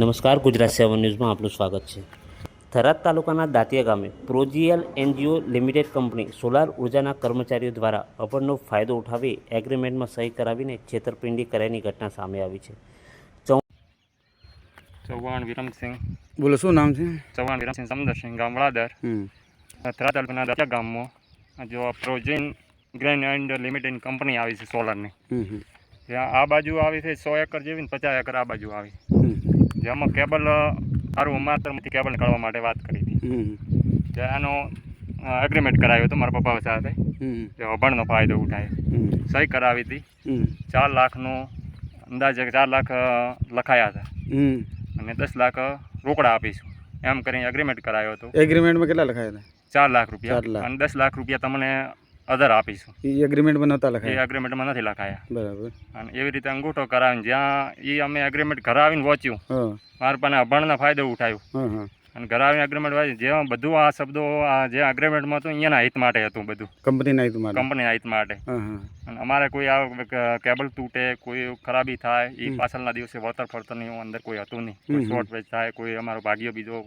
નમસ્કાર ગુજરાત સેવન ન્યૂઝમાં આપનું સ્વાગત છે. થરાદ તાલુકાના દાંતિયા ગામે પ્રોજીએલ એનજીઓ લિમિટેડ કંપની સોલાર ઉર્જાના કર્મચારીઓ દ્વારા અપરનો ફાયદો ઉઠાવી એગ્રીમેન્ટમાં સહી કરાવીને છેતરપિંડી કર્યાની ઘટના સામે આવી છે. ચૌ ચૌહાણ વિરમસિંહ. બોલો શું નામ છે? ચૌહાણ વિરમસિંહ સમદરસિંહ ગામ વડાદર હમ થરા તાલુકાના દાંતિયા ગામમાં જો Progen green and limited company આવી છે સોલારની. આ બાજુ આવી છે સો એકર જેવી ને પચાસ એકર આ બાજુ આવી. જેમાં કેબલ મારું અમારમાંથી કેબલ કાઢવા માટે વાત કરી હતી. જે આનો એગ્રીમેન્ટ કરાવ્યો હતો મારા પપ્પા સાથે. કે જે અભણનો ફાયદો ઉઠાય. સહી કરાવી હતી. ચાર લાખનું અંદાજે ચાર લાખ લખાયા હતા. અને દસ લાખ રોકડા આપીશું. એમ કરીને એગ્રીમેન્ટ કરાયો હતો. એગ્રીમેન્ટમાં કેટલા લખાયા હતા? ચાર લાખ રૂપિયા. અને દસ લાખ રૂપિયા તમને અધર આપીશું. એ એગ્રીમેન્ટમાં નહોતા એ એગ્રીમેન્ટમાં નથી લખાયા. બરાબર. અને એવી રીતે અંગૂઠો કરાવીને જ્યાં એ અમે એગ્રીમેન્ટ કરાવીને વાંચ્યું મારા પાસે અભણના ફાયદો ઉઠાવ્યો અને કરાવીને એગ્રીમેન્ટ વાંચ્યું જેમાં બધું આ શબ્દો આ જે એગ્રીમેન્ટમાં હતું અહીંયાના હિત માટે હતું બધું. કંપનીના હિત માટે? કંપનીના હિત માટે. અને અમારે કોઈ આ કેબલ તૂટે કોઈ ખરાબી થાય એ. પાછળના દિવસે વળતર ફળતરની અંદર કોઈ હતું નહીં. કોઈ. શોર્ટ વેચ થાય કોઈ અમારો ભાગ્યો બીજો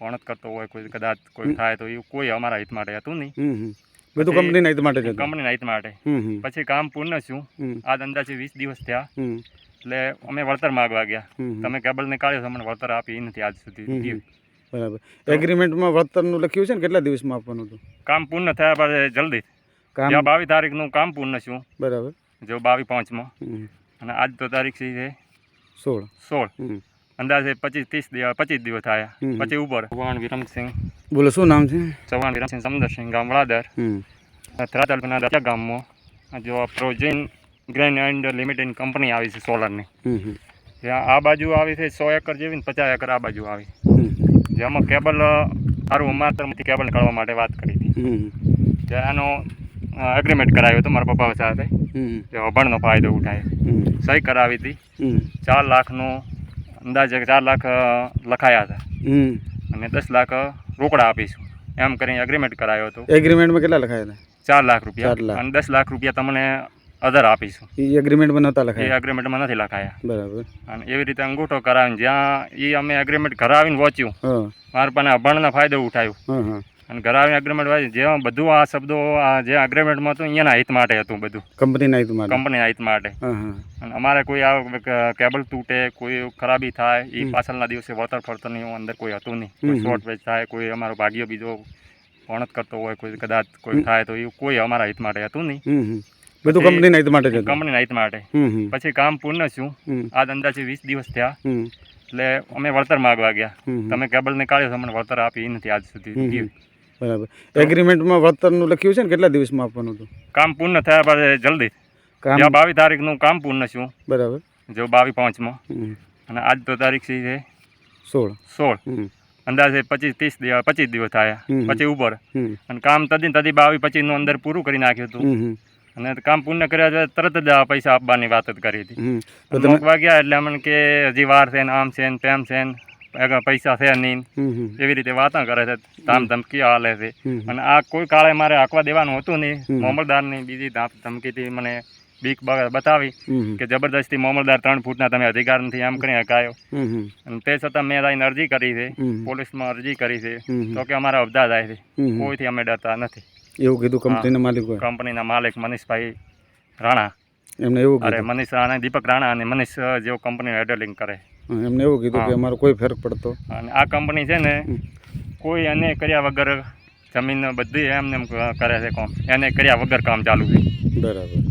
વણત કરતો હોય કોઈ કદાચ કોઈ થાય તો એ કોઈ અમારા હિત માટે હતું નહીં. બધું પછી કંપનીના એ માટે હતું. કંપનીના હિત માટે. પછી કામ પૂર્ણ છું આ અંદાજે વીસ દિવસ થયા. એટલે અમે વળતર માગવા ગયા. તમે કેબલ નીકાળ્યો તો અમને વળતર આપી નથી આજ સુધી. બરાબર. એગ્રીમેન્ટમાં વળતરનું લખ્યું છે ને કેટલા દિવસમાં આપવાનું હતું? કામ પૂર્ણ થયા બાદ જલ્દી. કામ બાવીસ તારીખનું કામ પૂર્ણ છું બરાબર. જો બાવીસ પાંચમાં. અને આજ તો તારીખ છે સોળ. સોળ. અંદાજે પચીસ ત્રીસ દિવસ પચીસ દિવસ થયા. પછી ઉપર. ભગવાન વિરમસિંહ બોલો શું નામ છે? ચૌહાણ વિરમસિંહ સમદરસિંહ ગામ વડાદર. થરા તાલુકાના ગામમાં? જો Progen green and limited company આવી છે સોલરની. જ્યાં આ બાજુ આવી છે સો એકર જેવી ને પચાસ એકર આ બાજુ આવી. જેમાં કેબલ સારું અમારમાંથી કેબલ કાઢવા માટે વાત કરી હતી. હમ એનો એગ્રીમેન્ટ કરાવ્યો હતો મારા પપ્પા સાથે. જે અભણનો ફાયદો ઉઠાય. સહી કરાવી હતી. ચાર લાખનું અંદાજે ચાર લાખ લખાયા હતા. અને દસ લાખ રોકડા આપીશું. એમ કરીને એગ્રીમેન્ટ કરાયો હતો. એગ્રીમેન્ટમાં કેટલા લખાયા હતા? ચાર લાખ રૂપિયા. અને દસ લાખ રૂપિયા તમને અધર આપીશું. એ એગ્રીમેન્ટમાં નહોતા એ એગ્રીમેન્ટમાં નથી લખાયા. બરાબર. અને એવી રીતે અંગૂઠો કરાવીને જ્યાં એ અમે એગ્રીમેન્ટ કરાવીને વોચ્યું મારા પાસે અભણના ફાયદો ઉઠાવ્યો અને કરાવીને એગ્રીમેન્ટ વાંચ્યું જે બધું આ શબ્દો આ જે એગ્રીમેન્ટમાં હતું અહીંયાના હિત માટે હતું બધું. કંપનીના હિત માટે? કંપનીના હિત માટે. અને અમારે કોઈ આ કેબલ તૂટે કોઈ ખરાબી થાય એ પાછળના દિવસે વળતર ફળતરની અંદર કોઈ હતું નહીં. કોઈ. શોર્ટ વેચ થાય કોઈ અમારો ભાગ્યો બીજો વણત કરતો હોય કોઈ કદાચ કોઈ થાય તો એ કોઈ અમારા હિત માટે હતું નહીં. બધું કંપનીના હિત માટે કંપનીના હિત માટે. પછી કામ પૂર્ણ છું આજ અંદાજે વીસ દિવસ થયા. એટલે અમે વળતર માગવા ગયા. તમે કેબલ નીકાળ્યો તો અમને વળતર આપી નથી આજ સુધી. બરાબર. એગ્રીમેન્ટમાં વળતરનું લખ્યું છે ને કેટલા દિવસમાં આપવાનું હતું? કામ પૂર્ણ થયા બાદ જલ્દી. કામ બાવીસ તારીખનું કામ પૂર્ણ છું બરાબર. જો બાવીસ પાંચમાં. અને આજ તો તારીખ છે સોળ. સોળ. અંદાજે પચીસ ત્રીસ દિવસ પચીસ દિવસ થયા. પછી ઉપર. અને કામ તદી તદી બાવીસ પચીસનું અંદર પૂરું કરી નાખ્યું હતું. અને કામ પૂર્ણ કર્યા તરત જ પૈસા આપવાની વાત જ કરી હતી. મોકવા ગયા એટલે અમને કે હજી વાર છે ને આમ છે ને તેમ છે ને. પૈસા છે નહીં એવી રીતે વાતો કરે છે ધામ ધમકી હાલે છે. અને આ કોઈ કાળે મારે આંકવા દેવાનું હતું નહીં. મોમલદારની બીજી ધામ ધમકીથી મને બીક બતાવી. કે જબરદસ્તી મોમલદાર ત્રણ ફૂટના તમે અધિકાર નથી એમ કરીને હકાયો. અને તે છતાં મેં આઈને અરજી કરી છે. પોલીસમાં અરજી કરી છે. તો કે અમારા અબધા જાય છે. કોઈથી અમે ડરતા નથી. એવું કીધું કંપનીના માલિક કંપનીના માલિક મનીષભાઈ રાણા. એમને એવું અરે મનીષ રાણા દીપક રાણા અને મનીષ જેવો કંપની હેડલિંગ કરે એમને એવું કીધું કે અમારો કોઈ ફરક પડતો. અને આ કંપની છે ને કોઈ એને કર્યા વગર જમીન બધી એમને એમ કરે છે કામ. એને કર્યા વગર કામ ચાલુ છે. બરાબર.